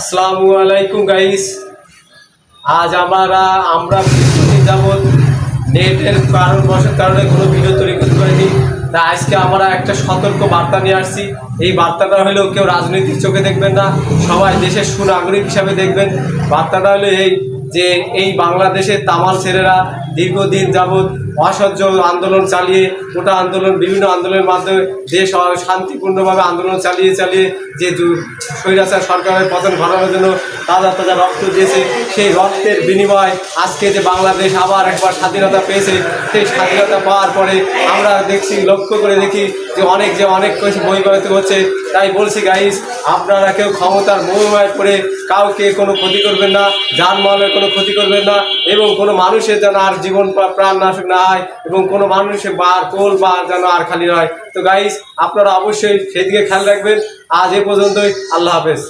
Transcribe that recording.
আসসালামু আলাইকুম গাইস আজ আমরা আমরা কিছুদিন যাবৎ নেটের কারণ বসার কারণে কোনো ভিডিও তৈরি করতে পারিনি। তা আজকে আমরা একটা সতর্ক বার্তা নিয়ে আসছি। এই বার্তাটা হলো, কেউ রাজনৈতিক চোখে দেখবেন না, সবাই দেশের সুনাগরিক হিসাবে দেখবেন। বার্তাটা হলো এই যে, এই বাংলাদেশের তামাল ছেলেরা দীর্ঘদিন যাবৎ অসহ্য আন্দোলন চালিয়ে, গোটা আন্দোলন, বিভিন্ন আন্দোলনের মাধ্যমে দেশ শান্তিপূর্ণভাবে আন্দোলন চালিয়ে চালিয়ে যে স্বৈরাচার সরকারের পতন ঘটানোর জন্য তাজা তাজা রক্ত দিয়েছে, সেই রক্তের বিনিময় আজকে যে বাংলাদেশ আবার একবার স্বাধীনতা পেয়েছে, সেই স্বাধীনতা পাওয়ার পরে আমরা দেখছি, লক্ষ্য করে দেখি যে অনেক যে অনেক কিছু বহির্গত হচ্ছে, তাই বলছি গাইস আপনারা কেউ ক্ষমতার মোহমায় পড়ে কাউকে কোনো ক্ষতি করবেন না যানবাহনের কোনো ক্ষতি করবেন না এবং কোনো মানুষের যেন আর জীবন প্রাণ নাশক না হয় এবং কোনো মানুষের বার কোল বা যেন আর খালি নয়। তো গাইস আপনারা অবশ্যই সেদিকে খেয়াল রাখবেন। আজ এ পর্যন্তই। আল্লাহ হাফেজ।